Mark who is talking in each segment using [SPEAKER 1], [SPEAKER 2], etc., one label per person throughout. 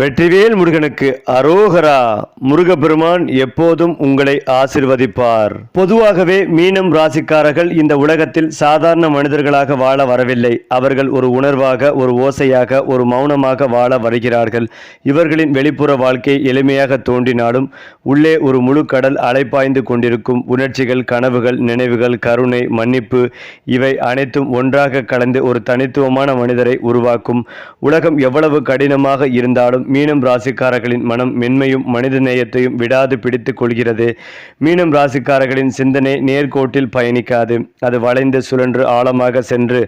[SPEAKER 1] வெற்றிவேல் முருகனுக்கு அரோகரா. முருகப்பெருமான் எப்போதும் உங்களை ஆசிர்வதிப்பார். பொதுவாகவே மீனம் ராசிக்காரர்கள் இந்த உலகத்தில் சாதாரண மனிதர்களாக வாழ வரவில்லை. அவர்கள் ஒரு உணர்வாக ஒரு ஓசையாக ஒரு மௌனமாக வாழ வருகிறார்கள். இவர்களின் வெளிப்புற வாழ்க்கை எளிமையாக தோன்றினாலும் உள்ளே ஒரு முழு கடல் அலைப்பாய்ந்து கொண்டிருக்கும் உணர்ச்சிகள் கனவுகள் நினைவுகள் கருணை மன்னிப்பு இவை அனைத்தும் ஒன்றாக கலந்து ஒரு தனித்துவமான மனிதரை உருவாக்கும். உலகம் எவ்வளவு கடினமாக இருந்தாலும் மீனம் ராசிக்காரர்களின் மனம் மென்மையும் மனித நேயத்தையும் விடாது பிடித்துக் கொள்கிறது. மீனம் ராசிக்காரர்களின் சிந்தனை நேர்கோட்டில் பயணிக்காது. அது வளைந்து சுழன்று ஆழமாக சென்று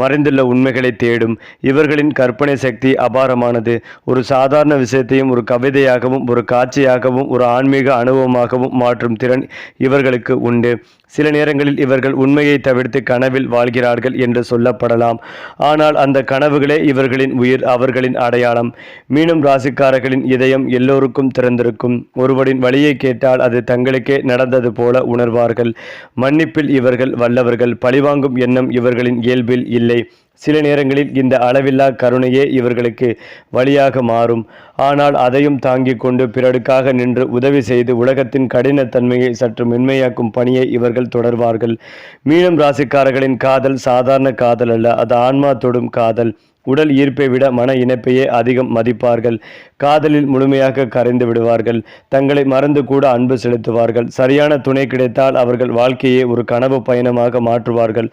[SPEAKER 1] மறைந்துள்ள உண்மைகளை தேடும். இவர்களின் கற்பனை சக்தி அபாரமானது. ஒரு சாதாரண விஷயத்தையும் ஒரு கவிதையாகவும் ஒரு காட்சியாகவும் ஒரு ஆன்மீக அனுபவமாகவும் மாற்றும் திறன் இவர்களுக்கு உண்டு. சில நேரங்களில் இவர்கள் உண்மையை தவிர்த்து கனவில் வாழ்கிறார்கள் என்று சொல்லப்படலாம். ஆனால் அந்த கனவுகளே இவர்களின் உயிர் அவர்களின் அடையாளம். மீனம் ராசிக்காரர்களின் இதயம் எல்லோருக்கும் திறந்திருக்கும். ஒருவரின் வழியை கேட்டால் அது தங்களுக்கே நடந்தது போல உணர்வார்கள். மன்னிப்பில் இவர்கள் வல்லவர்கள் பழிவாங்கும் எண்ணம் இவர்களின் இயல்பில் இல்லை. சில நேரங்களில் இந்த அளவில்லா கருணையே இவர்களுக்கு வழியாக மாறும். ஆனால் அதையும் தாங்கிக் கொண்டு பிறருக்காக நின்று உதவி செய்து உலகத்தின் கடினத்தன்மையை சற்று மென்மையாக்கும் பணியை இவர்கள் தொடர்வார்கள். மீனம் ராசிக்காரர்களின் காதல் சாதாரண காதல் அல்ல அது ஆன்மா தொடும் காதல். உடல் ஈர்ப்பை விட மன இணைப்பையே அதிகம் மதிப்பார்கள். காதலில் முழுமையாக கரைந்து விடுவார்கள். தங்களை மறந்து கூட அன்பு செலுத்துவார்கள். சரியான துணை கிடைத்தால் அவர்கள் வாழ்க்கையை ஒரு கனவு பயணமாக மாற்றுவார்கள்.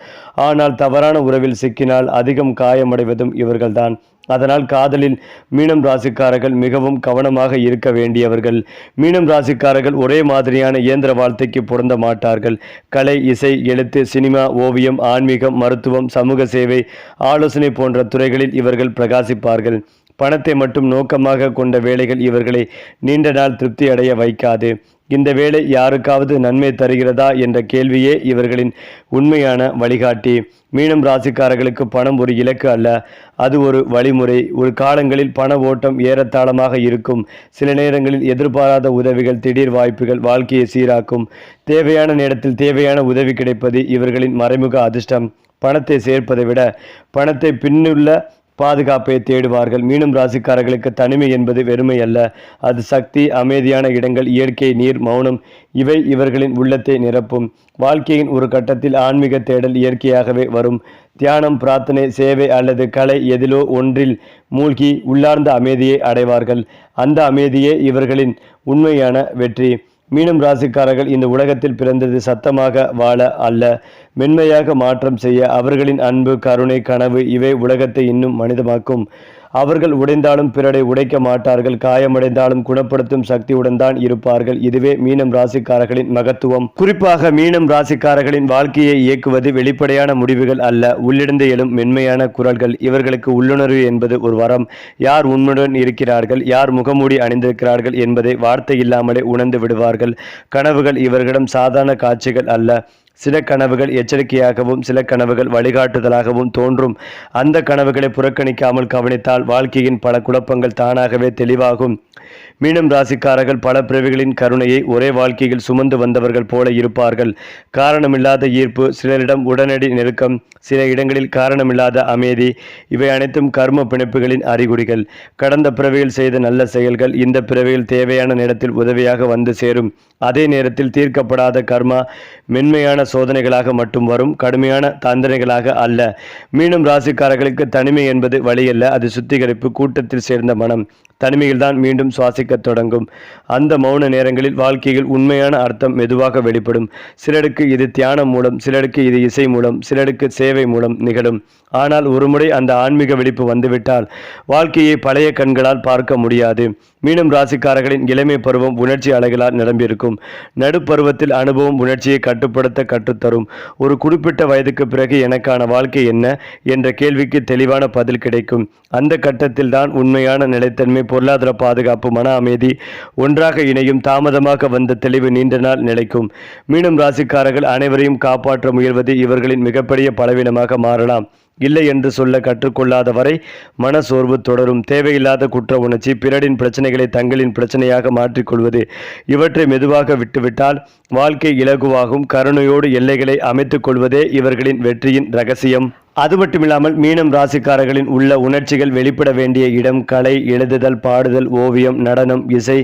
[SPEAKER 1] ஆனால் தவறான உறவில் சிக்கினால் அதிகம் காயமடைவதும் இவர்கள்தான். அதனால் காதலில் மீனம் ராசிக்காரர்கள் மிகவும் கவனமாக இருக்க வேண்டியவர்கள். மீனம் ராசிக்காரர்கள் ஒரே மாதிரியான இயந்திர வாழ்த்தைக்கு பொருந்த மாட்டார்கள். கலை இசை எழுத்து சினிமா ஓவியம் ஆன்மீகம் மருத்துவம் சமூக சேவை ஆலோசனை போன்ற துறைகளில் இவர்கள் பிரகாசிப்பார்கள். பணத்தை மட்டும் நோக்கமாக கொண்ட வேலைகள் இவர்களை நீண்ட நாள் திருப்தி அடைய வைக்காது. இந்த வேலை யாருக்காவது நன்மை தருகிறதா என்ற கேள்வியே இவர்களின் உண்மையான வழிகாட்டி. மீனம் ராசிக்காரர்களுக்கு பணம் ஒரு இலக்கு அல்ல. அது ஒரு வழிமுறை. ஒரு காலங்களில் பண ஓட்டம் ஏறத்தாழமாக இருக்கும். சில நேரங்களில் எதிர்பாராத உதவிகள் திடீர் வாய்ப்புகள் வாழ்க்கையை சீராக்கும். தேவையான நேரத்தில் தேவையான உதவி கிடைப்பது இவர்களின் மறைமுக அதிர்ஷ்டம். பணத்தை சேர்ப்பதை விட பணத்தை பின்னுள்ள பாதுகாப்பை தேடுவார்கள். மீண்டும் ராசிக்காரர்களுக்கு தனிமை என்பது வெறுமை அல்ல. அது சக்தி அமைதியான இடங்கள் இயற்கை நீர் மௌனம். இவை இவர்களின் உள்ளத்தை நிரப்பும். வாழ்க்கையின் ஒரு கட்டத்தில் ஆன்மீக தேடல் இயற்கையாகவே வரும். தியானம் பிரார்த்தனை சேவை அல்லது கலை எதிலோ ஒன்றில் மூழ்கி உள்ளார்ந்த அமைதியை அடைவார்கள். அந்த அமைதியே இவர்களின் உண்மையான வெற்றி. மீனம் ராசிக்காரர்கள் இந்த உலகத்தில் பிறந்தது சத்தமாக வாழ அல்ல. மென்மையாக மாற்றம் செய்ய அவர்களின் அன்பு கருணை கனவு இவை உலகத்தை இன்னும் மனிதமாக்கும். அவர்கள் உடைந்தாலும் பிறரை உடைக்க மாட்டார்கள் காயமடைந்தாலும் குணப்படுத்தும் சக்தியுடன் தான் இருப்பார்கள். இதுவே மீனம் ராசிக்காரர்களின் மகத்துவம். குறிப்பாக மீனம் ராசிக்காரர்களின் வாழ்க்கையை இயக்குவது வெளிப்படையான முடிவுகள் அல்ல. உள்ளிருந்து எழும் மென்மையான குரல்கள் இவர்களுக்கு உள்ளுணர்வு என்பது ஒரு வரம். யார் உண்மையுடன் இருக்கிறார்கள் யார் முகமூடி அணிந்திருக்கிறார்கள் என்பதை வார்த்தை இல்லாமலே உணர்ந்து விடுவார்கள். கனவுகள் இவர்களிடம் சாதாரண காட்சிகள் அல்ல. சில கனவுகள் எச்சரிக்கையாகவும் சில கனவுகள் வழிகாட்டுதலாகவும் தோன்றும். அந்த கனவுகளை புறக்கணிக்காமல் கவனித்தால் வாழ்க்கையின் பல குழப்பங்கள் தானாகவே தெளிவாகும். மீனம் ராசிக்காரர்கள் பல பிறவிகளின் கருணையை ஒரே வாழ்க்கையில் சுமந்து வந்தவர்கள் போல இருப்பார்கள். காரணமில்லாத ஈர்ப்பு சிலரிடம் உடனடி நெருக்கம் சில இடங்களில் காரணமில்லாத அமைதி இவை அனைத்தும் கர்ம பிணைப்புகளின் அறிகுறிகள். கடந்த பிறவியில் செய்த நல்ல செயல்கள் இந்த பிறவியில் தேவையான நேரத்தில் உதவியாக வந்து சேரும். அதே நேரத்தில் தீர்க்கப்படாத கர்மா மென்மையான சோதனைகளாக மட்டும் வரும். கடுமையான தந்தனைகளாக அல்ல. மீண்டும் ராசிக்காரர்களுக்கு தனிமை என்பது வழியல்ல. அது சுத்திகரிப்பு கூட்டத்தில் சேர்ந்த மனம். தனிமையில்தான் மீண்டும் சுவாசிக்கத் தொடங்கும். அந்த மௌன நேரங்களில் வாழ்க்கையில் உண்மையான அர்த்தம் மெதுவாக வெளிப்படும். சிலருக்கு இது தியானம் மூலம் சிலருக்கு இது இசை மூலம் சிலருக்கு சேவை மூலம் நிகழும். ஆனால் ஒருமுறை அந்த ஆன்மீக வெடிப்பு வந்துவிட்டால் வாழ்க்கையை பழைய கண்களால் பார்க்க முடியாது. மீண்டும் ராசிக்காரர்களின் இளமை பருவம் உணர்ச்சி அலைகளால் நிரம்பியிருக்கும். நடுப்பருவத்தில் அனுபவம் உணர்ச்சியை கட்டுப்படுத்த கற்றுத்தரும். ஒரு குறிப்பிட்ட வயதுக்கு பிறகு எனக்கான வாழ்க்கை என்ன என்ற கேள்விக்கு தெளிவான பதில் கிடைக்கும். அந்த கட்டத்தில் தான் உண்மையான நிலைத்தன்மை பொருளாதார பாதுகாப்பு மன அமைதி ஒன்றாக இணையும் தாமதமாக வந்த தெளிவு நீண்ட நாள் நிலைக்கும். மீண்டும் ராசிக்காரர்கள் அனைவரையும் காப்பாற்ற முயல்வது இவர்களின் மிகப்பெரிய பலவீனமாக மாறலாம். இல்லை என்று சொல்ல கற்றுக்கொள்ளாத வரை மனசோர்வு தொடரும். தேவையில்லாத குற்ற உணர்ச்சி பிறரின் பிரச்சனைகளை தங்களின் பிரச்சனையாக மாற்றிக்கொள்வது. இவற்றை மெதுவாக விட்டுவிட்டால் வாழ்க்கை இலகுவாகும். கருணையோடு எல்லைகளை அமைத்துக் கொள்வதே இவர்களின் வெற்றியின் ரகசியம். அது மட்டுமில்லாமல் மீனம் ராசிக்காரர்களின் உள்ள உணர்ச்சிகள் வெளிப்பட வேண்டிய இடம் கலை எழுதுதல் பாடுதல் ஓவியம் நடனம் இசை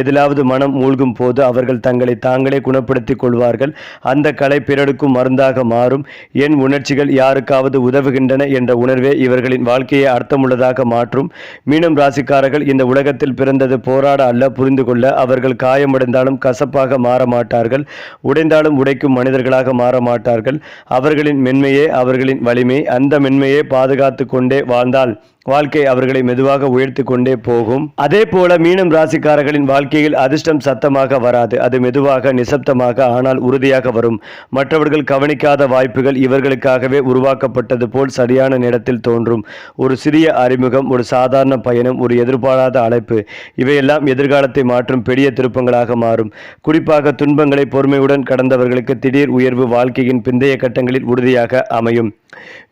[SPEAKER 1] எதிலாவது மனம் மூழ்கும் போது அவர்கள் தங்களை தாங்களே குணப்படுத்திக் கொள்வார்கள். அந்த கலை பிறருக்கும் மருந்தாக மாறும். என் உணர்ச்சிகள் யாருக்காவது உதவுகின்றன என்ற உணர்வே இவர்களின் வாழ்க்கையை அர்த்தமுள்ளதாக மாற்றும். மீனம் ராசிக்காரர்கள் இந்த உலகத்தில் பிறந்தது போராட அல்ல புரிந்து கொள்ள அவர்கள் காயமடைந்தாலும் கசப்பாக மாற மாட்டார்கள். உடைந்தாலும் உடைக்கும் மனிதர்களாக மாற மாட்டார்கள். அவர்களின் மென்மையே அவர்களின் வலிமை. அந்த மென்மையை பாதுகாத்து கொண்டே வாழ்ந்தாள். வாழ்க்கை அவர்களை மெதுவாக உயர்த்தி கொண்டே போகும். அதே போல மீனம் ராசிக்காரர்களின் வாழ்க்கையில் அதிர்ஷ்டம் சத்தமாக வராது. அது மெதுவாக நிசப்தமாக ஆனால் உறுதியாக வரும். மற்றவர்கள் கவனிக்காத வாய்ப்புகள் இவர்களுக்காகவே உருவாக்கப்பட்டது போல் சரியான நேரத்தில் தோன்றும். ஒரு சிறிய அறிமுகம் ஒரு சாதாரண பயணம் ஒரு எதிர்பாராத அழைப்பு இவையெல்லாம் எதிர்காலத்தை மாற்றும் பெரிய திருப்பங்களாக மாறும். குறிப்பாக துன்பங்களை பொறுமையுடன் கடந்தவர்களுக்கு திடீர் உயர்வு வாழ்க்கையின் பிந்தைய கட்டங்களில் உறுதியாக அமையும்.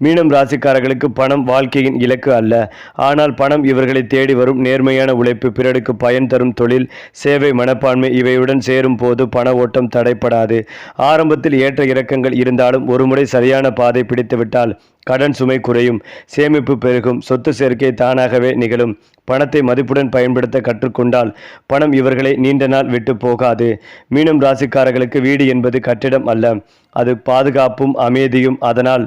[SPEAKER 1] மீனம் ராசிக்காரர்களுக்கு பணம் வாழ்க்கையின் இலக்கு அல்ல. ஆனால் பணம் இவர்களை தேடி வரும் நேர்மையான உழைப்பு பிறருக்கு பயன் தரும் தொழில் சேவை மனப்பான்மை இவையுடன் சேரும் போது பண ஓட்டம் தடைப்படாது. ஆரம்பத்தில் ஏற்ற இறக்கங்கள் இருந்தாலும் ஒருமுறை சரியான பாதை பிடித்துவிட்டால் கடன் சுமை குறையும் சேமிப்பு பெருகும் சொத்து சேர்க்கை தானாகவே நிகழும். பணத்தை மதிப்புடன் பயன்படுத்த கற்றுக்கொண்டால் பணம் இவர்களை நீண்ட நாள் விட்டு போகாது. மீனம் ராசிக்காரர்களுக்கு வீடு என்பது கட்டிடம் அல்ல. அது பாதுகாப்பும் அமைதியும். அதனால்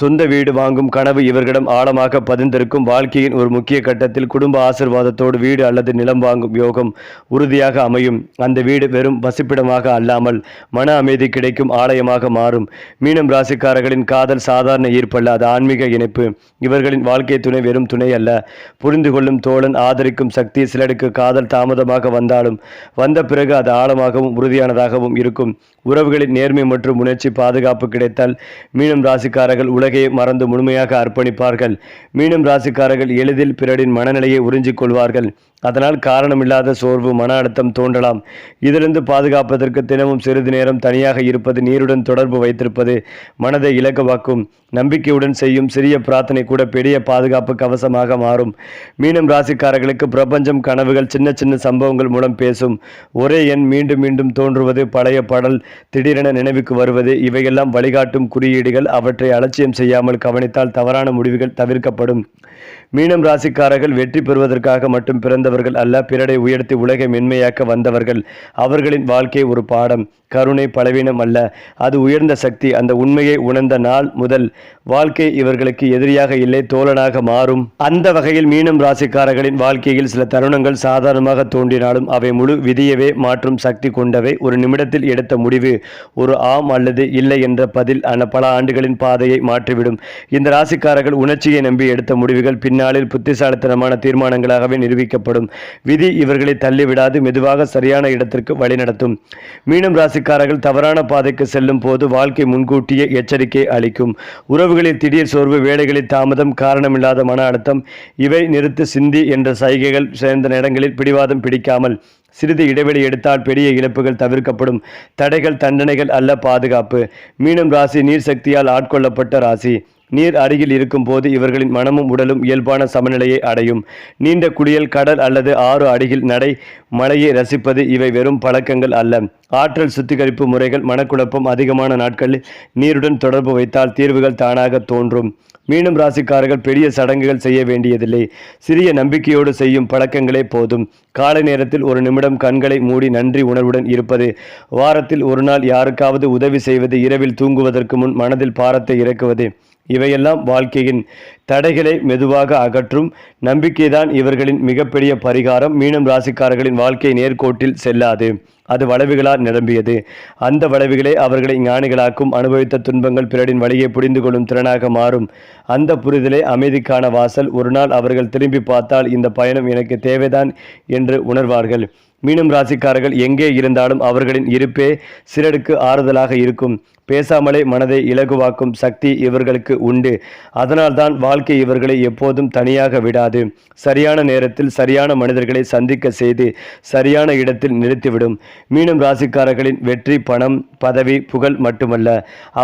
[SPEAKER 1] சொந்த வீடு வாங்கும் கனவு இவர்களிடம் ஆழமாக பதிந்திருக்கும். வாழ்க்கையின் ஒரு முக்கிய கட்டத்தில் குடும்ப ஆசிர்வாதத்தோடு வீடு அல்லது நிலம் வாங்கும் யோகம் உறுதியாக அமையும். அந்த வீடு வெறும் வசிப்பிடமாக அல்லாமல் மன அமைதி கிடைக்கும் ஆலயமாக மாறும். மீனம் ராசிக்காரர்களின் காதல் சாதாரண ஈர்ப்பல்ல அது ஆன்மீக இணைப்பு. இவர்களின் வாழ்க்கை துணை வெறும் துணை அல்ல. புரிந்து கொள்ளும் தோழன் ஆதரிக்கும் சக்தி சிலருக்கு காதல் தாமதமாக வந்தாலும் வந்த பிறகு அது ஆழமாகவும் உறுதியானதாகவும் இருக்கும். உறவுகளின் நேர்மை மற்றும் உணர்ச்சி பாதுகாப்பு கிடைத்தால் மீனம் ராசிக்காரர்கள் உலக உலகையே மறந்து முழுமையாக அர்ப்பணிப்பார்கள். மீனம் ராசிக்காரர்கள் எளிதில் பிறரின் மனநிலையை உறிஞ்சிக் கொள்வார்கள். அதனால் காரணமில்லாத சோர்வு மன அழுத்தம் தோன்றலாம். இதிலிருந்து பாதுகாப்பதற்கு தினமும் சிறிது நேரம் தனியாக இருப்பது நீருடன் தொடர்பு வைத்திருப்பது மனதை இலக்குவாக்கும் நம்பிக்கையுடன் செய்யும் சிறிய பிரார்த்தனை கூட பெரிய பாதுகாப்பு கவசமாக மாறும். மீனம் ராசிக்காரர்களுக்கு பிரபஞ்சம் கனவுகள் சின்ன சின்ன சம்பவங்கள் மூலம் பேசும். ஒரே எண் மீண்டும் மீண்டும் தோன்றுவது பழைய பாடல் திடீரென நினைவுக்கு வருவது இவையெல்லாம் வழிகாட்டும் குறியீடுகள். அவற்றை அலட்சியம் செய்யாமல் கவனித்தால் தவறான முடிவுகள் தவிர்க்கப்படும். மீனம் ராசிக்காரர்கள் வெற்றி பெறுவதற்காக மட்டும் பிறந்த வந்தவர்கள் அல்ல பிறரை உயர்த்தி உலகை மென்மையாக்க வந்தவர்கள். அவர்களின் வாழ்க்கை ஒரு பாடம் கருணை பலவீனம் அல்ல. அது உயர்ந்த சக்தி அந்த உண்மையை உணர்ந்த நாள் முதல். வாழ்க்கை இவர்களுக்கு எதிரியாக இல்லை தோழனாக மாறும். அந்த வகையில் மீனம் ராசிக்காரர்களின் வாழ்க்கையில் சில தருணங்கள் சாதாரணமாக தோன்றினாலும் அவை முழு விதியவே மாற்றும் சக்தி கொண்டவை. ஒரு நிமிடத்தில் எடுத்த முடிவு ஒரு ஆம் அல்லது இல்லை என்ற பதில் அந்த பல ஆண்டுகளின் பாதையை மாற்றிவிடும். இந்த ராசிக்காரர்கள் உணர்ச்சியை நம்பி எடுத்த முடிவுகள் பின்னாளில் புத்திசாலித்தனமான தீர்மானங்களாகவே நிரூபிக்கப்படும். விதி இவர்களை தள்ளிவிடாது மெதுவாக சரியான இடத்திற்கு வழிநடத்தும் மீனம் ராசிக்காரர்கள் தவறான பாதைக்கு செல்லும் போது வாழ்க்கை முன்கூட்டியே எச்சரிக்கை அளிக்கும். உறவுகளில் திடீர் சோர்வு வேலைகளில் தாமதம் காரணமில்லாத மன அழுத்தம் இவை நிறுத்து சிந்தி என்ற சைகைகள் சேர்ந்த இடங்களில் பிடிவாதம் பிடிக்காமல் சிறிது இடைவெளி எடுத்தால் பெரிய இழப்புகள் தவிர்க்கப்படும். தடைகள் தண்டனைகள் அல்ல பாதுகாப்பு. மீனம் ராசி நீர் சக்தியால் ஆட்கொள்ளப்பட்ட ராசி. நீர் அருகில் இருக்கும்போது இவர்களின் மனமும் உடலும் இயல்பான சமநிலையை அடையும். நீண்ட குளியல் கடல் அல்லது ஆறு அடியில் நடை மழையை ரசிப்பது இவை வெறும் பழக்கங்கள் அல்ல. ஆற்றல் சுத்திகரிப்பு முறைகள் மனக்குழப்பம் அதிகமான நாட்களில் நீருடன் தொடர்பு வைத்தால் தீர்வுகள் தானாக தோன்றும். மீண்டும் ராசிக்காரர்கள் பெரிய சடங்குகள் செய்ய வேண்டியதில்லை. சிறிய நம்பிக்கையோடு செய்யும் பழக்கங்களே போதும். காலை நேரத்தில் ஒரு நிமிடம் கண்களை மூடி நன்றி உணர்வுடன் இருப்பது வாரத்தில் ஒரு நாள் யாருக்காவது உதவி செய்வது இரவில் தூங்குவதற்கு முன் மனதில் பாரத்தை இறக்குவது இவையெல்லாம் வாழ்க்கையின் தடைகளை மெதுவாக அகற்றும். நம்பிக்கைதான் இவர்களின் மிகப்பெரிய பரிகாரம். மீனம் ராசிக்காரர்களின் வாழ்க்கை நேர்கோட்டில் செல்லாது. அது வளைவுகளால் நிரம்பியது. அந்த வளைவுகளே அவர்களை ஞானிகளாக்கும். அனுபவித்த துன்பங்கள் பிறரின் வழியை புரிந்து கொள்ளும் திறனாக மாறும். அந்த புரிதலே அமைதிக்கான வாசல். ஒரு நாள் அவர்கள் திரும்பி பார்த்தால் இந்த பயணம் எனக்கு தேவைதான் என்று உணர்வார்கள். மீனம் ராசிக்காரர்கள் எங்கே இருந்தாலும் அவர்களின் இருப்பே சிலருக்கு ஆறுதலாக இருக்கும். பேசாமலே மனதை இலகுவாக்கும் சக்தி இவர்களுக்கு உண்டு. அதனால்தான் வாழ்க்கை இவர்களை எப்போதும் தனியாக விடாது. சரியான நேரத்தில் சரியான மனிதர்களை சந்திக்க செய்து சரியான இடத்தில் நிறுத்திவிடும். மீனம் ராசிக்காரர்களின் வெற்றி பணம் பதவி புகழ் மட்டுமல்ல.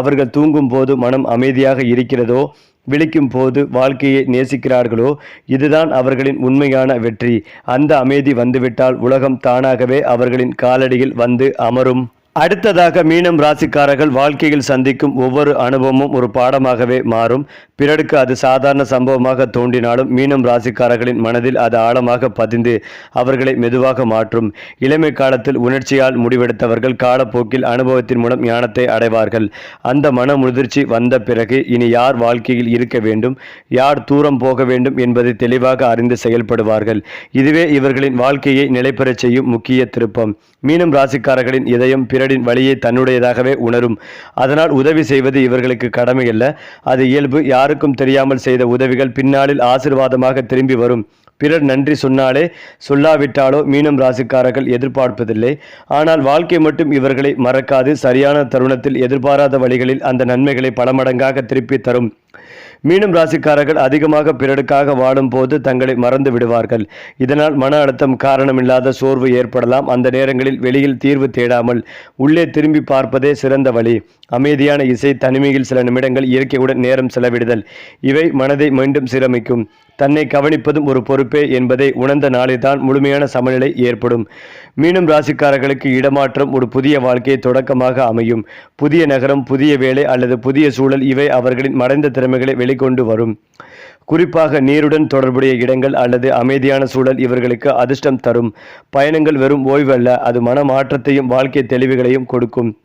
[SPEAKER 1] அவர்கள் தூங்கும் போது மனம் அமைதியாக இருக்கிறதோ விழிக்கும் போது வாழ்க்கையை நேசிக்கிறார்களோ இதுதான் அவர்களின் உண்மையான வெற்றி. அந்த அமைதி வந்துவிட்டால் உலகம் தானாகவே அவர்களின் காலடியில் வந்து அமரும். அடுத்ததாக மீனம் ராசிக்காரர்கள் வாழ்க்கையில் சந்திக்கும் ஒவ்வொரு அனுபவமும் ஒரு பாடமாகவே மாறும். பிறருக்கு அது சாதாரண சம்பவமாக தோன்றினாலும் மீனம் ராசிக்காரர்களின் மனதில் அது ஆழமாக பதிந்து அவர்களை மெதுவாக மாற்றும். இளமை காலத்தில் உணர்ச்சியால் முடிவெடுத்தவர்கள் காலப்போக்கில் அனுபவத்தின் மூலம் ஞானத்தை அடைவார்கள். அந்த மன முதிர்ச்சி வந்த பிறகு இனி யார் வாழ்க்கையில் இருக்க வேண்டும் யார் தூரம் போக வேண்டும் என்பதை தெளிவாக அறிந்து செயல்படுவார்கள். இதுவே இவர்களின் வாழ்க்கையை நிலைபெறச் செய்யும் முக்கிய திருப்பம். மீனம் ராசிக்காரர்களின் இதயம் பிறரின் வழியை தன்னுடையதாகவே உணரும். அதனால் உதவி செய்வது இவர்களுக்கு கடமையல்ல. அது இயல்பு யார் யாருக்கும் தெரியாமல் செய்த உதவிகள் பின்னாளில் ஆசிர்வாதமாக திரும்பி வரும். பிறர் நன்றி சொன்னாலே சொல்லாவிட்டாலோ மீனம் ராசிக்காரர்கள் எதிர்பார்ப்பதில்லை. ஆனால் வாழ்க்கை மட்டும் இவர்களை மறக்காது. சரியான தருணத்தில் எதிர்பாராத வழிகளில் அந்த நன்மைகளை பல மடங்காக திருப்பி தரும். மீனம் ராசிக்காரர்கள் அதிகமாக பிறருக்காக வாழும்போது தங்களை மறந்து விடுவார்கள். இதனால் மன அழுத்தம் காரணமில்லாத சோர்வு ஏற்படலாம். அந்த நேரங்களில் வெளியில் தீர்வு தேடாமல் உள்ளே திரும்பி பார்ப்பதே சிறந்த வழி. அமைதியான இசை தனிமையில் சில நிமிடங்கள் இயற்கையுடன் நேரம் செலவிடுதல். இவை மனதை மீண்டும் சிரமிக்கும். தன்னை கவனிப்பதும் ஒரு பொறுப்பே என்பதை உணர்ந்த நாளில்தான் முழுமையான சமநிலை ஏற்படும். மீண்டும் ராசிக்காரர்களுக்கு இடமாற்றம் ஒரு புதிய வாழ்க்கையை தொடக்கமாக அமையும். புதிய நகரம் புதிய வேலை அல்லது புதிய சூழல் இவை அவர்களின் மறைந்த திறமைகளை வெளிக்கொண்டு வரும். குறிப்பாக நீருடன் தொடர்புடைய இடங்கள் அல்லது அமைதியான சூழல் இவர்களுக்கு அதிர்ஷ்டம் தரும். பயணங்கள் வெறும் ஓய்வல்ல அது மன மாற்றத்தையும் வாழ்க்கை தெளிவுகளையும் கொடுக்கும்.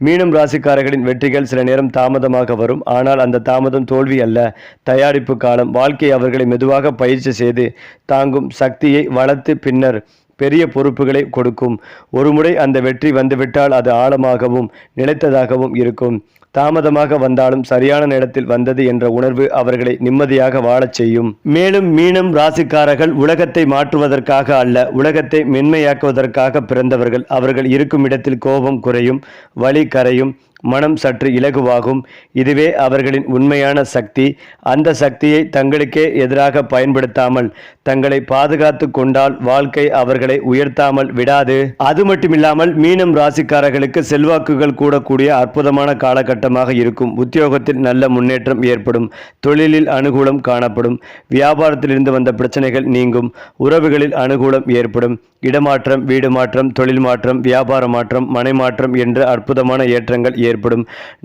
[SPEAKER 1] மீனம் ராசிக்காரர்களின் வெற்றிகள் சில நேரம் தாமதமாக வரும். ஆனால் அந்த தாமதம் தோல்வி அல்ல. தயாரிப்பு காலம் வாழ்க்கை அவர்களை மெதுவாக பயிற்சி செய்து தாங்கும் சக்தியை வளர்த்து பின்னர் பெரிய பொறுப்புகளை கொடுக்கும். ஒருமுறை அந்த வெற்றி வந்துவிட்டால் அது ஆழமாகவும் நிலைத்ததாகவும் இருக்கும். தாமதமாக வந்தாலும் சரியான நேரத்தில் வந்தது என்ற உணர்வு அவர்களை நிம்மதியாக வாழச் செய்யும். மேலும் மீனம் ராசிக்காரர்கள் உலகத்தை மாற்றுவதற்காக அல்ல உலகத்தை மென்மையாக்குவதற்காக பிறந்தவர்கள். அவர்கள் இருக்கும் இடத்தில் கோபம் குறையும் வழி கரையும் மனம் சற்று இலகுவாகும். இதுவே அவர்களின் உண்மையான சக்தி. அந்த சக்தியை தங்களுக்கே எதிராக பயன்படுத்தாமல் தங்களை பாதுகாத்து கொண்டால் வாழ்க்கை அவர்களை உயர்த்தாமல் விடாது. அது மட்டுமில்லாமல் மீனம் ராசிக்காரர்களுக்கு செல்வாக்குகள் கூடக்கூடிய அற்புதமான காலகட்டமாக இருக்கும். உத்தியோகத்தில் நல்ல முன்னேற்றம் ஏற்படும். தொழிலில் அனுகூலம் காணப்படும். வியாபாரத்திலிருந்து வந்த பிரச்சனைகள் நீங்கும். உறவுகளில் அனுகூலம் ஏற்படும். இடமாற்றம் வீடு மாற்றம் தொழில் மாற்றம் வியாபார மாற்றம் மனை மாற்றம் என்ற அற்புதமான ஏற்றங்கள் ஏற்படும்.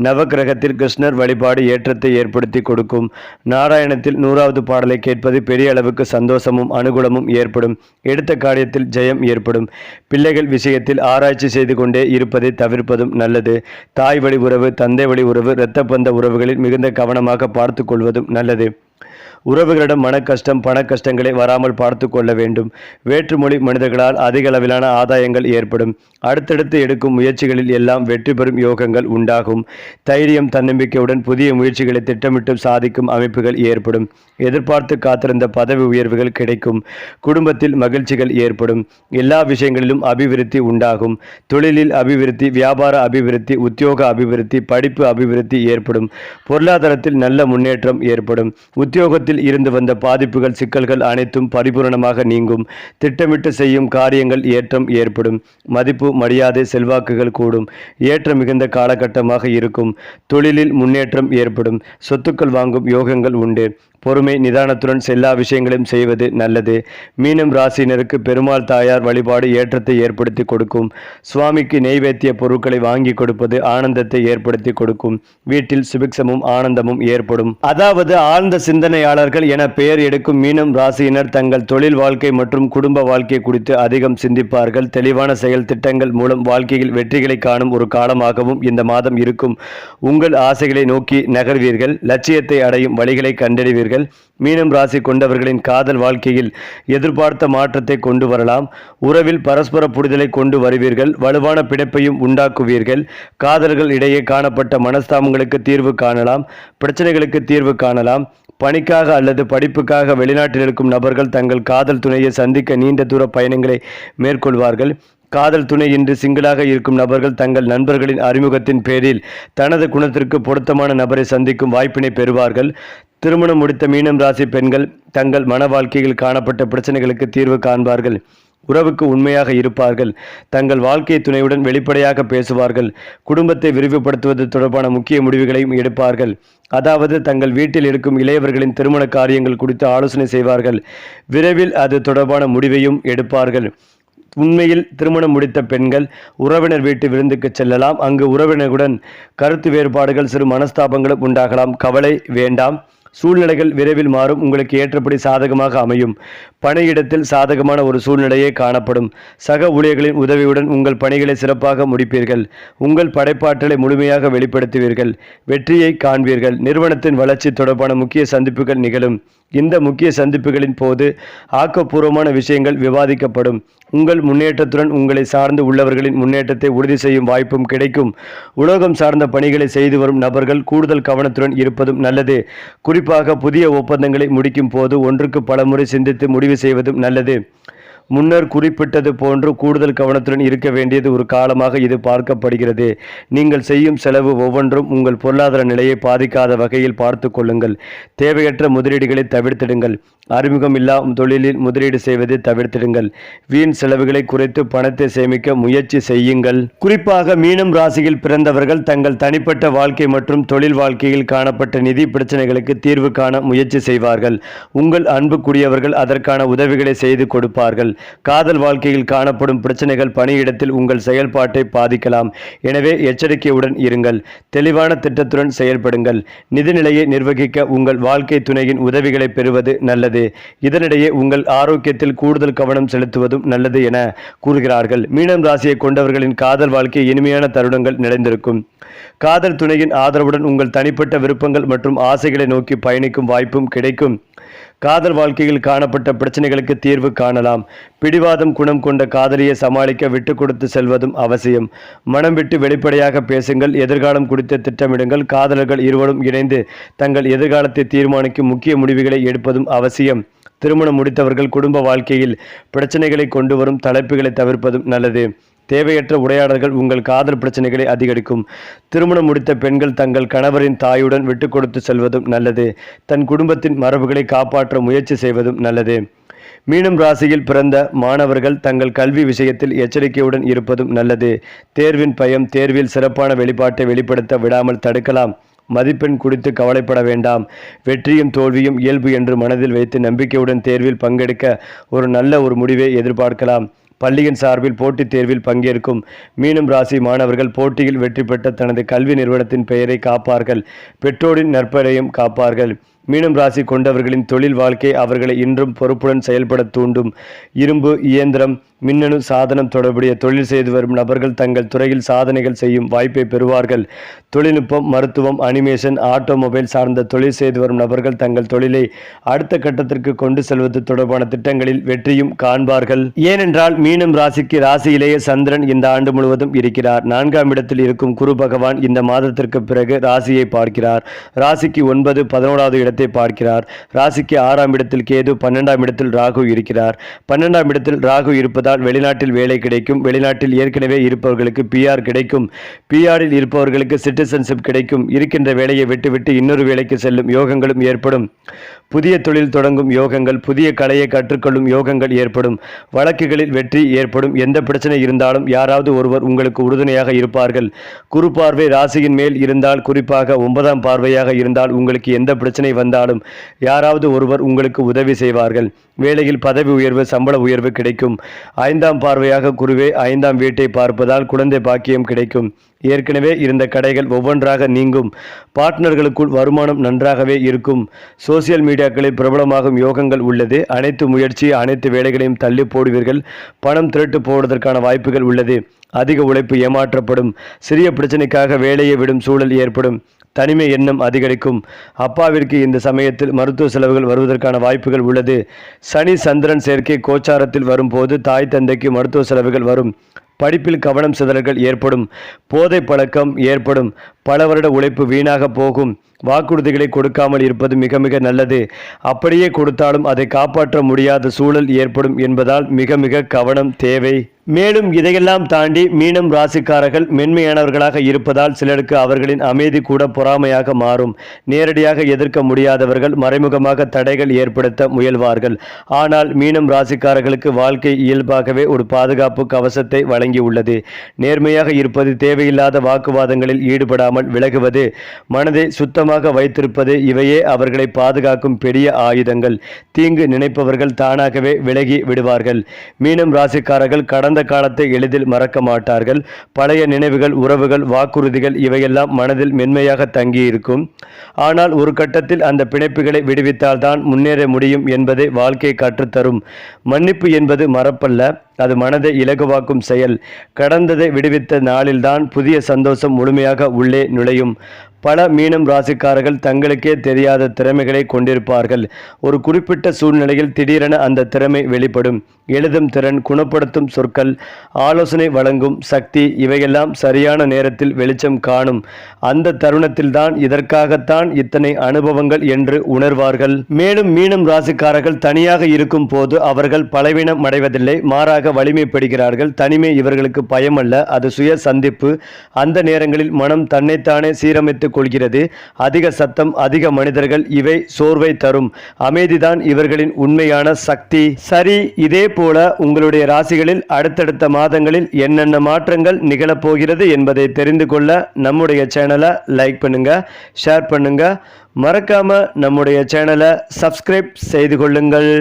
[SPEAKER 1] நவக்கிரகத்தில் கிருஷ்ணர் வழிபாடு ஏற்றத்தை ஏற்படுத்தி கொடுக்கும். நாராயணத்தில் நூறாவது பாடலை கேட்பது பெரிய அளவுக்கு சந்தோஷமும் அனுகூலமும் ஏற்படும். எடுத்த காரியத்தில் ஜெயம் ஏற்படும். பிள்ளைகள் விஷயத்தில் ஆராய்ச்சி செய்து கொண்டே இருப்பதை தவிர்ப்பதும் நல்லது. தாய் வழி உறவு தந்தை வழி உறவு இரத்த பந்த உறவுகளில் மிகுந்த கவனமாக பார்த்து கொள்வதும் நல்லது. உறவுகளிடம் மன கஷ்டம் பண கஷ்டங்களை வராமல் பார்த்து கொள்ள வேண்டும். வேற்றுமொழி மனிதர்களால் அதிக அளவிலான ஆதாயங்கள் ஏற்படும். அடுத்தடுத்து எடுக்கும் முயற்சிகளில் எல்லாம் வெற்றி பெறும் யோகங்கள் உண்டாகும். தைரியம் தன்னம்பிக்கையுடன் புதிய முயற்சிகளை திட்டமிட்டு சாதிக்கும் அமைப்புகள் ஏற்படும். எதிர்பார்த்து காத்திருந்த பதவி உயர்வுகள் கிடைக்கும். குடும்பத்தில் மகிழ்ச்சிகள் ஏற்படும். எல்லா விஷயங்களிலும் அபிவிருத்தி உண்டாகும். தொழிலில் அபிவிருத்தி வியாபார அபிவிருத்தி உத்தியோக அபிவிருத்தி படிப்பு அபிவிருத்தி ஏற்படும். பொருளாதாரத்தில் நல்ல முன்னேற்றம் ஏற்படும். உத்தியோகத்தில் இருந்து வந்த பாதிப்புகள் சிக்கல்கள் அனைத்தும் பரிபூரணமாக நீங்கும். திட்டமிட்டு செய்யும் காரியங்கள் ஏற்றம் ஏற்படும். மதிப்பு மரியாதை செல்வாக்குகள் கூடும். ஏற்றம் மிகுந்த காலகட்டமாக இருக்கும். தொழிலில் முன்னேற்றம் ஏற்படும். சொத்துக்கள் வாங்கும் யோகங்கள் உண்டு. பொறுமை நிதானத்துடன் எல்லா விஷயங்களையும் செய்வது நல்லது. மீனம் ராசியினருக்கு பெருமாள் தாயார் வழிபாடு ஏற்றத்தை ஏற்படுத்தி கொடுக்கும். சுவாமிக்கு நெய்வேத்திய பொருட்களை வாங்கி கொடுப்பது ஆனந்தத்தை ஏற்படுத்தி கொடுக்கும். வீட்டில் சுபிக்ஷமும் ஆனந்தமும் ஏற்படும். அதாவது ஆழ்ந்த சிந்தனையாளர்கள் என பெயர் எடுக்கும் மீனம் ராசியினர் தங்கள் தொழில் வாழ்க்கை மற்றும் குடும்ப வாழ்க்கை குறித்து அதிகம் சிந்திப்பார்கள். தெளிவான செயல் திட்டங்கள் மூலம் வாழ்க்கையில் வெற்றிகளை காணும் ஒரு காலமாகவும் இந்த மாதம் இருக்கும். உங்கள் ஆசைகளை நோக்கி நகர்வீர்கள். லட்சியத்தை அடையும் வழிகளை கண்டறிவீர்கள். மீனம் ராசி கொண்டவர்களின் காதல் வாழ்க்கையில் எதிர்பார்த்த மாற்றத்தை கொண்டு வரலாம். உறவில் பரஸ்பர புரிதலை கொண்டு வருவீர்கள். வலுவான பிணைப்பையும் உண்டாக்குவீர்கள். காதல்கள் இடையே காணப்பட்ட மனஸ்தாபங்களுக்கு தீர்வு காணலாம். பிரச்சனைகளுக்கு தீர்வு காணலாம். பணிக்காக அல்லது படிப்புக்காக வெளிநாட்டில் இருக்கும் நபர்கள் தங்கள் காதல் துணையை சந்திக்க நீண்ட தூர பயணங்களை மேற்கொள்வார்கள். காதல் துணை இன்று சிங்கிளாக இருக்கும் நபர்கள் தங்கள் நண்பர்களின் அறிமுகத்தின் பேரில் தனது குணத்திற்கு பொருத்தமான நபரை சந்திக்கும் வாய்ப்பினை பெறுவார்கள். திருமணம் முடித்த மீனம் ராசி பெண்கள் தங்கள் மன வாழ்க்கையில் காணப்பட்ட பிரச்சனைகளுக்கு தீர்வு காண்பார்கள். உறவுக்கு உண்மையாக இருப்பார்கள். தங்கள் வாழ்க்கை துணையுடன் வெளிப்படையாக பேசுவார்கள். குடும்பத்தை விரிவுபடுத்துவது தொடர்பான முக்கிய முடிவுகளையும் எடுப்பார்கள். அதாவது தங்கள் வீட்டில் இருக்கும் இளையவர்களின் திருமண காரியங்கள் குறித்து ஆலோசனை செய்வார்கள். விரைவில் அது தொடர்பான முடிவையும் எடுப்பார்கள். உண்மையில் திருமணம் முடித்த பெண்கள் உறவினர் வீட்டு விருந்துக்கு செல்லலாம். அங்கு உறவினர்களுடன் கருத்து வேறுபாடுகள் சிறு மனஸ்தாபங்களும் உண்டாகலாம். கவலை வேண்டாம். சூழ்நிலைகள் விரைவில் மாறும். உங்களுக்கு ஏற்றபடி சாதகமாக அமையும். பணியிடத்தில் சாதகமான ஒரு சூழ்நிலையே காணப்படும். சக ஊழியர்களின் உதவியுடன் உங்கள் பணிகளை சிறப்பாக முடிப்பீர்கள். உங்கள் படைப்பாற்றலை முழுமையாக வெளிப்படுத்துவீர்கள். வெற்றியை காண்பீர்கள். நிறுவனத்தின் வளர்ச்சி தொடர்பான முக்கிய சந்திப்புகள் நிகழும். இந்த முக்கிய சந்திப்புகளின் போது ஆக்கப்பூர்வமான விஷயங்கள் விவாதிக்கப்படும். உங்கள் முன்னேற்றத்துடன் உங்களை சார்ந்து உள்ளவர்களின் முன்னேற்றத்தை உறுதி செய்யும் வாய்ப்பும் கிடைக்கும். உலோகம் சார்ந்த பணிகளை செய்து வரும் நபர்கள் கூடுதல் கவனத்துடன் இருப்பதும் நல்லது. குறி குறிப்பாக புதிய ஒப்பந்தங்களை முடிக்கும் போது ஒன்றுக்கு பலமுறை சிந்தித்து முடிவு செய்வதும் நல்லது. முன்னர் குறிப்பிட்டது போன்று கூடுதல் கவனத்துடன் இருக்க வேண்டியது ஒரு காலமாக இது பார்க்கப்படுகிறது. நீங்கள் செய்யும் செலவு ஒவ்வொன்றும் உங்கள் பொருளாதார நிலையை பாதிக்காத வகையில் பார்த்து கொள்ளுங்கள். தேவையற்ற முதலீடுகளை தவிர்த்திடுங்கள். அறிமுகம் இல்லா தொழிலில் முதலீடு செய்வதை தவிர்த்திடுங்கள். வீண் செலவுகளை குறைத்து பணத்தை சேமிக்க முயற்சி செய்யுங்கள். குறிப்பாக மீனம் ராசியில் பிறந்தவர்கள் தங்கள் தனிப்பட்ட வாழ்க்கை மற்றும் தொழில் வாழ்க்கையில் காணப்பட்ட நிதி பிரச்சனைகளுக்கு தீர்வு காண முயற்சி செய்வார்கள். உங்கள் அன்புக்குரியவர்கள் அதற்கான உதவிகளை செய்து கொடுப்பார்கள். காதல் வாழ்க்கையில் காணப்படும் பிரச்சனைகள் பணியிடத்தில் உங்கள் செயல்பாட்டை பாதிக்கலாம். எனவே எச்சரிக்கையுடன் இருங்கள். தெளிவான திட்டத்துடன் செயல்படுங்கள். நிதிநிலையை நிர்வகிக்க உங்கள் வாழ்க்கை துணையின் உதவிகளை பெறுவது நல்லது. இதனிடையே உங்கள் ஆரோக்கியத்தில் கூடுதல் கவனம் செலுத்துவதும் நல்லது என கூறுகிறார்கள். மீனம் ராசியை கொண்டவர்களின் காதல் வாழ்க்கை இனிமையான தருணங்கள் நிறைந்திருக்கும். காதல் துணையின் ஆதரவுடன் உங்கள் தனிப்பட்ட விருப்பங்கள் மற்றும் ஆசைகளை நோக்கி பயணிக்கும் வாய்ப்பும் கிடைக்கும். காதல் வாழ்க்கையில் காணப்பட்ட பிரச்சனைகளுக்கு தீர்வு காணலாம். பிடிவாதம் குணம் கொண்ட காதலியை சமாளிக்க விட்டு கொடுத்து செல்வதும் அவசியம். மனம் விட்டு வெளிப்படையாக பேசுங்கள் எதிர்காலம் குறித்து திட்டமிடுங்கள். காதலர்கள் இருவரும் இணைந்து தங்கள் எதிர்காலத்தை தீர்மானிக்கும் முக்கிய முடிவுகளை எடுப்பதும் அவசியம். திருமணம் முடித்தவர்கள் குடும்ப வாழ்க்கையில் பிரச்சனைகளை கொண்டு வரும் தலைப்புகளை தவிர்ப்பதும் நல்லது. தேவையற்ற உரையாடல்கள் உங்கள் காதல் பிரச்சனைகளை அதிகரிக்கும். திருமணம் முடித்த பெண்கள் தங்கள் கணவரின் தாயுடன் விட்டு கொடுத்து செல்வதும் நல்லது. தன் குடும்பத்தின் மரபுகளை காப்பாற்ற முயற்சி செய்வதும் நல்லது. மீனம் ராசியில் பிறந்த மாணவர்கள் தங்கள் கல்வி விஷயத்தில் எச்சரிக்கையுடன் இருப்பதும் நல்லது. தேர்வின் பயம் தேர்வில் சிறப்பான வெளிப்பாட்டை வெளிப்படுத்த விடாமல் தடுக்கலாம். மதிப்பெண் குறித்து கவலைப்பட வேண்டாம். வெற்றியும் தோல்வியும் இயல்பு என்று மனதில் வைத்து நம்பிக்கையுடன் தேர்வில் பங்கெடுக்க ஒரு நல்ல ஒரு முடிவை எதிர்பார்க்கலாம். பள்ளியின் சார்பில் போட்டித் தேர்வில் பங்கேற்கும் மீனம் ராசி மாணவர்கள் போட்டியில் வெற்றி பெற்ற தனது கல்வி நிறுவனத்தின் பெயரை காப்பார்கள். பெற்றோரின் நற்பெயரையும் காப்பார்கள். மீனம் ராசி கொண்டவர்களின் தொழில் வாழ்க்கை அவர்களை இன்றும் பொறுப்புடன் செயல்பட தூண்டும். இரும்பு இயந்திரம் மின்னணு சாதனம் தொடர்புடைய தொழில் செய்து வரும் நபர்கள் தங்கள் துறையில் சாதனைகள் செய்யும் வாய்ப்பை பெறுவார்கள். தொழில்நுட்பம் மருத்துவம் அனிமேஷன் ஆட்டோமொபைல் சார்ந்த தொழில் செய்து வரும் நபர்கள் தங்கள் தொழிலை அடுத்த கட்டத்திற்கு கொண்டு செல்வது தொடர்பான திட்டங்களில் வெற்றியும் காண்பார்கள். ஏனென்றால் மீனம் ராசிக்கு ராசியிலேயே சந்திரன் இந்த ஆண்டு முழுவதும் இருக்கிறார். நான்காம் இடத்தில் இருக்கும் குரு பகவான் இந்த மாதத்திற்கு பிறகு ராசியை பார்க்கிறார். ராசிக்கு ஒன்பது பதினோராவது இடத்தை பார்க்கிறார். ராசிக்கு ஆறாம் இடத்தில் கேது பன்னெண்டாம் இடத்தில் ராகு இருக்கிறார். பன்னெண்டாம் இடத்தில் ராகு இருப்பதால் வெளிநாட்டில் வேலை கிடைக்கும். வெளிநாட்டில் ஏற்கனவே இருப்பவர்களுக்கு பிஆர் கிடைக்கும். பிஆரில் இருப்பவர்களுக்கு சிட்டிசன்ஷிப் கிடைக்கும். இருக்கின்ற வேலையை விட்டுவிட்டு இன்னொரு வேலைக்கு செல்லும் யோகங்களும் ஏற்படும். புதிய தொழில் தொடங்கும் யோகங்கள் புதிய கலையை கற்றுக்கொள்ளும் யோகங்கள் ஏற்படும். வழக்குகளில் வெற்றி ஏற்படும். எந்த பிரச்சனை இருந்தாலும் யாராவது ஒருவர் உங்களுக்கு உறுதுணையாக இருப்பார்கள். குறு பார்வை ராசியின் மேல் இருந்தால் குறிப்பாக ஒன்பதாம் பார்வையாக இருந்தால் உங்களுக்கு எந்த பிரச்சனை வந்து வந்தாலும் யாராவது ஒருவர் உங்களுக்கு உதவி செய்வார்கள். வேலையில் பதவி உயர்வு சம்பள உயர்வு கிடைக்கும். ஐந்தாம் பார்வையாக குருவே ஐந்தாம் வீட்டை பார்ப்பதால் குழந்தை பாக்கியம் கிடைக்கும். ஏற்கனவே இருந்த கடைகள் ஒவ்வொன்றாக நீங்கும். பார்ட்னர்களுக்குள் வருமானம் நன்றாகவே இருக்கும். சோசியல் மீடியாக்களில் பிரபலமாகும் யோகங்கள் உள்ளது. அனைத்து முயற்சி அனைத்து வேலைகளையும் தள்ளி போடுவீர்கள். பணம் திரட்டு போவதற்கான வாய்ப்புகள் உள்ளது. அதிக உழைப்பு ஏமாற்றப்படும். சிறிய பிரச்சனைக்காக வேலையை விடும் சூழல் ஏற்படும். தனிமை எண்ணம் அதிகரிக்கும். அப்பாவிற்கு இந்த சமயத்தில் மருத்துவ செலவுகள் வருவதற்கான வாய்ப்புகள் உள்ளது. சனி சந்திரன் சேர்க்கை கோச்சாரத்தில் வரும்போது தாய் தந்தைக்கு மருத்துவ செலவுகள் வரும். படிப்பில் கவனம் சிதறல்கள் ஏற்படும். போதை பழக்கம் ஏற்படும். பல வருட உழைப்பு வீணாக போகும். வாக்குறுதிகளை கொடுக்காமல் இருப்பது மிக மிக நல்லது. அப்படியே கொடுத்தாலும் அதை காப்பாற்ற முடியாத சூழல் ஏற்படும் என்பதால் மிக மிக கவனம் தேவை. மேலும் இதையெல்லாம் தாண்டி மீனம் ராசிக்காரர்கள் மென்மையானவர்களாக இருப்பதால் சிலருக்கு அவர்களின் அமைதி கூட பொறாமையாக மாறும். நேரடியாக எதிர்க்க முடியாதவர்கள் மறைமுகமாக தடைகள் ஏற்படுத்த முயல்வார்கள். ஆனால் மீனம் ராசிக்காரர்களுக்கு வாழ்க்கை இயல்பாகவே ஒரு பாதுகாப்பு கவசத்தை வழங்கி நேர்மையாக இருப்பது தேவையில்லாத வாக்குவாதங்களில் ஈடுபடாமல் விலகுவது மனதை சுத்தமாக வைத்திருப்பது இவையே அவர்களை பாதுகாக்கும் பெரிய ஆயுதங்கள். தீங்கு நினைப்பவர்கள் தானாகவே விலகி விடுவார்கள். மீனம் ராசிக்காரர்கள் கடந்த காலத்தை எளிதில் மறக்க மாட்டார்கள். பழைய நினைவுகள் உறவுகள் வாக்குறுதிகள் இவையெல்லாம் மனதில் மென்மையாக தங்கியிருக்கும். ஆனால் ஒரு கட்டத்தில் அந்த பிணைப்புகளை விடுவித்தால்தான் முன்னேற முடியும் என்பதை வாழ்க்கை கற்றுத்தரும். மன்னிப்பு என்பது மறப்பல்ல அது மனதை இலகுவாக்கும் செயல். கடந்ததை விடுவித்த நாளில்தான் புதிய சந்தோஷம் முழுமையாக உள்ளே நுழையும். பல மீனம் ராசிக்காரர்கள் தங்களுக்கே தெரியாத திறமைகளை கொண்டிருப்பார்கள். ஒரு குறிப்பிட்ட சூழ்நிலையில் திடீரென அந்த திறமை வெளிப்படும். எழுதும் திறன் குணப்படுத்தும் சொற்கள் ஆலோசனை வழங்கும் சக்தி இவையெல்லாம் சரியான நேரத்தில் வெளிச்சம் காணும். அந்த தருணத்தில்தான் இதற்காகத்தான் இத்தனை அனுபவங்கள் என்று உணர்வார்கள். மேலும் மீனம் ராசிக்காரர்கள் தனியாக இருக்கும் போது அவர்கள் பலவீனம் அடைவதில்லை. மாறாக வலிமைப்படுகிறார்கள். தனிமை இவர்களுக்கு பயமல்ல. அது சுய சந்திப்பு. அந்த நேரங்களில் மனம் தன்னைத்தானே சீரமைத்து கொள்கிறது அதிக சத்தம் அதிக மனிதர்கள் இவை சோர்வை தரும். அமைதிதான் இவர்களின் உண்மையான சக்தி. சரி இதே போல உங்களுடைய ராசிகளில் அடுத்தடுத்த மாதங்களில் என்னென்ன மாற்றங்கள் நிகழப்போகிறது என்பதை தெரிந்து கொள்ள நம்முடைய சேனலை லைக் பண்ணுங்க ஷேர் பண்ணுங்க. மறக்காம நம்முடைய சேனலை சப்ஸ்கிரைப் செய்து கொள்ளுங்கள்.